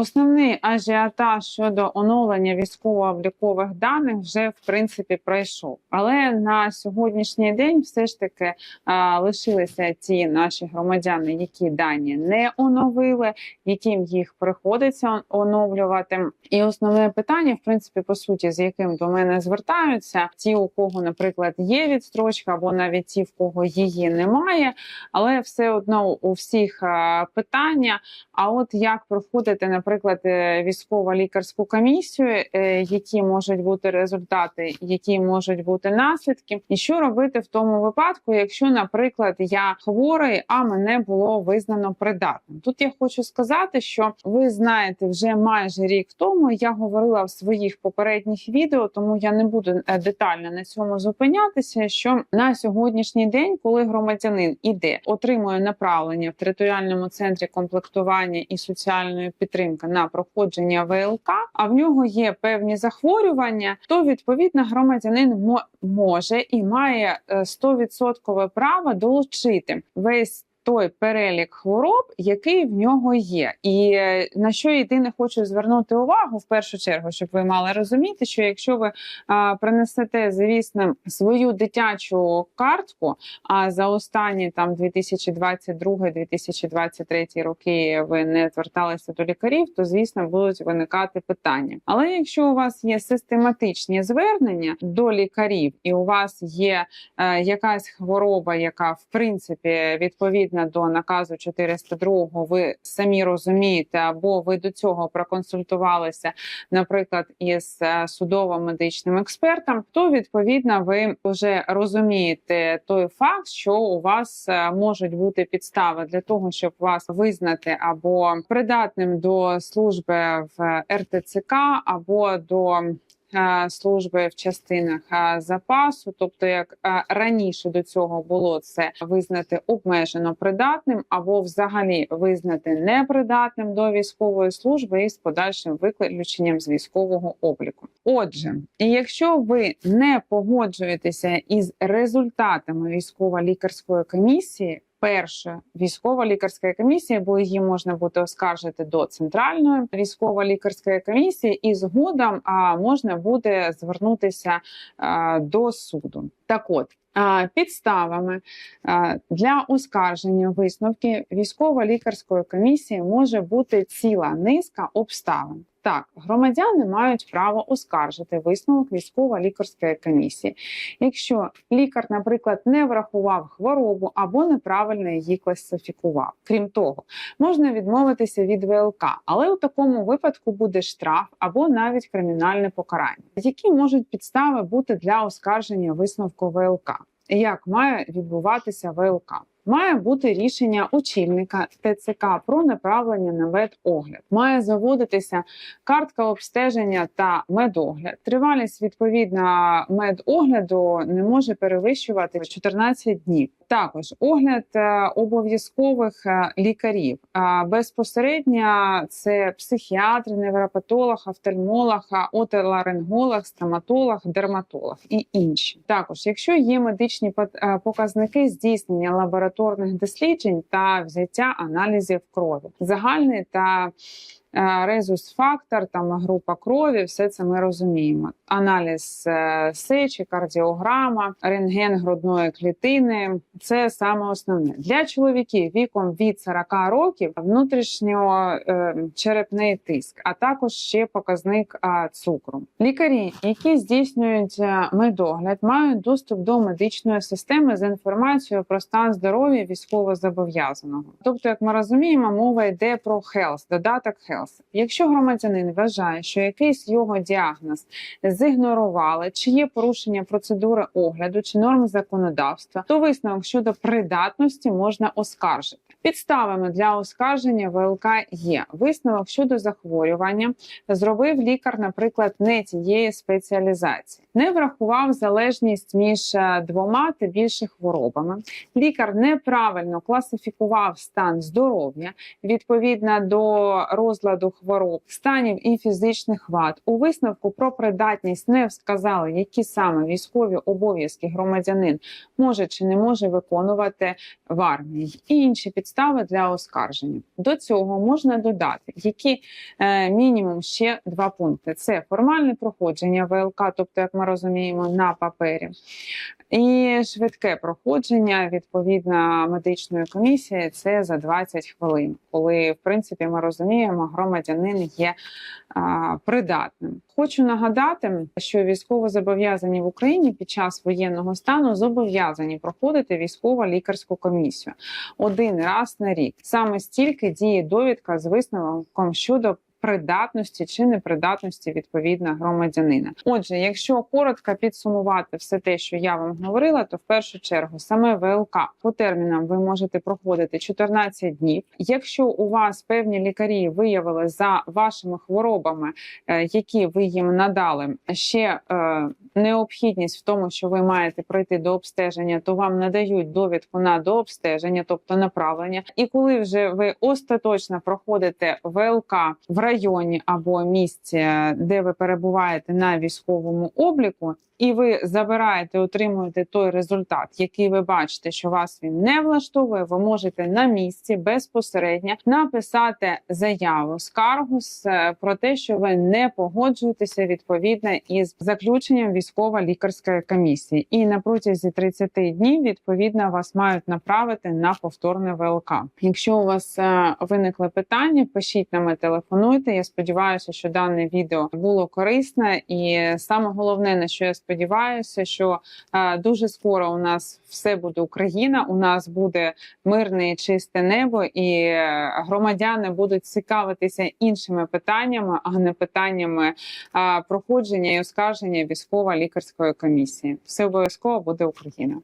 Основний ажіотаж щодо оновлення військово-облікових даних вже в принципі пройшов. Але на сьогоднішній день все ж таки а, лишилися ті наші громадяни, які дані не оновили, яким їх приходиться оновлювати. І основне питання, в принципі, по суті, з яким до мене звертаються, ті, у кого, наприклад, є відстрочка, або навіть ті, в кого її немає, але все одно у всіх а, питання. А от як проходити, наприклад, е, військово-лікарську комісію, е, які можуть бути результати, які можуть бути наслідки, і що робити в тому випадку, якщо, наприклад, я хворий, а мене було визнано придатним? Тут я хочу сказати, що ви знаєте, вже майже рік тому я говорила в своїх попередніх відео, тому я не буду е, детально на цьому зупинятися. Що на сьогоднішній день, коли громадянин іде, отримує направлення в територіальному центрі комплектування і соціальної підтримки на проходження ВЛК, а в нього є певні захворювання, то відповідно громадянин мо- може і має е, 100% право долучити весь. Той перелік хвороб, який в нього є, і е, на що єдине хочу звернути увагу в першу чергу, щоб ви мали розуміти, що якщо ви а, принесете, звісно, свою дитячу картку, а за останні там 2022-2023 роки ви не зверталися до лікарів, то звісно будуть виникати питання. Але якщо у вас є систематичні звернення до лікарів, і у вас є е, якась хвороба, яка в принципі відповідна до наказу 402, ви самі розумієте, або ви до цього проконсультувалися, наприклад, із е, судово-медичним експертом, то відповідно ви вже розумієте той факт, що у вас е, можуть бути підстави для того, щоб вас визнати або придатним до служби в РТЦК, або до е, Служби в частинах запасу, тобто як раніше до цього було це визнати обмежено придатним, або взагалі визнати непридатним до військової служби із подальшим виключенням з військового обліку. Отже, якщо ви не погоджуєтеся із результатами військово-лікарської комісії. Перша військова лікарська комісія, бо її можна буде оскаржити до центральної військово-лікарської комісії, і згодом а, можна буде звернутися а, до суду. Так, от підставами для оскарження висновки військово-лікарської комісії може бути ціла низка обставин. Так, громадяни мають право оскаржити висновок військово-лікарської комісії, якщо лікар, наприклад, не врахував хворобу або неправильно її класифікував. Крім того, можна відмовитися від ВЛК, але у такому випадку буде штраф або навіть кримінальне покарання. Які можуть підстави бути для оскарження висновку ВЛК? Як має відбуватися ВЛК? Має бути рішення очільника ТЦК про направлення на медогляд. Має заводитися картка обстеження та медогляд. Тривалість відповідно медогляду не може перевищувати 14 днів. Також огляд е, обов'язкових е, лікарів Е, безпосередньо це психіатр, невропатолог, офтальмолог, отоларинголог, стоматолог, дерматолог і інші. Також, якщо є медичні е, показники здійснення лабораторних досліджень та взяття аналізів крові, загальний та е, резус-фактор, там група крові, все це ми розуміємо. Аналіз е, сечі, кардіограма, рентген грудної клітини це саме основне для чоловіків віком від 40 років внутрішньочерепний тиск, а також ще показник цукру. Лікарі, які здійснюють е, медогляд, мають доступ до медичної системи з інформацією про стан здоров'я військовозобов'язаного. Тобто, як ми розуміємо, мова йде про health, додаток health. Якщо громадянин вважає, що якийсь його діагноз зігнорували, чи є порушення процедури огляду чи норм законодавства, то висновок щодо придатності можна оскаржити. Підставами для оскарження ВЛК є висновок щодо захворювання, зробив лікар, наприклад, не тієї спеціалізації, не врахував залежність між е, двома та більше хворобами. Лікар неправильно класифікував стан здоров'я відповідно до розладу хвороб, станів і фізичних вад. У висновку про придатність не вказали, які саме військові обов'язки громадянин може чи не може виконувати в армії. І інші підстави для оскарження. До цього можна додати, які е, мінімум ще два пункти: це формальне проходження ВЛК, тобто, як розуміємо, на папері. І швидке проходження відповідно медичної комісії це за 20 хвилин, коли в принципі ми розуміємо, громадянин є а, придатним. Хочу нагадати, що військовозобов'язані в Україні під час воєнного стану зобов'язані проходити військово-лікарську комісію один раз на рік. Саме стільки діє довідка з висновком щодо. Придатності чи непридатності відповідно громадянина. Отже, якщо коротко підсумувати все те, що я вам говорила, то в першу чергу саме ВЛК по термінам ви можете проходити 14 днів. Якщо у вас певні лікарі виявили за вашими хворобами, е, які ви їм надали, ще е, необхідність в тому, що ви маєте пройти до обстеження, то вам надають довідку на дообстеження, тобто направлення. І коли вже ви остаточно проходите ВЛК в районі або місці, де ви перебуваєте на військовому обліку. І ви забираєте, отримуєте той результат, який ви бачите, що вас він не влаштовує. Ви можете на місці безпосередньо написати заяву скаргу з е, про те, що ви не погоджуєтеся відповідно із заключенням військово-лікарської комісії, і на протязі 30 днів відповідно вас мають направити на повторне ВЛК. Якщо у вас е, виникли питання, пишіть нам, і телефонуйте. Я сподіваюся, що дане відео було корисне, і саме головне на що я сподіваюся, що е, дуже скоро у нас все буде Україна. У нас буде мирне і чисте небо, і громадяни будуть цікавитися іншими питаннями, а не питаннями е, проходження і оскарження військово-лікарської комісії. Все обов'язково буде Україна.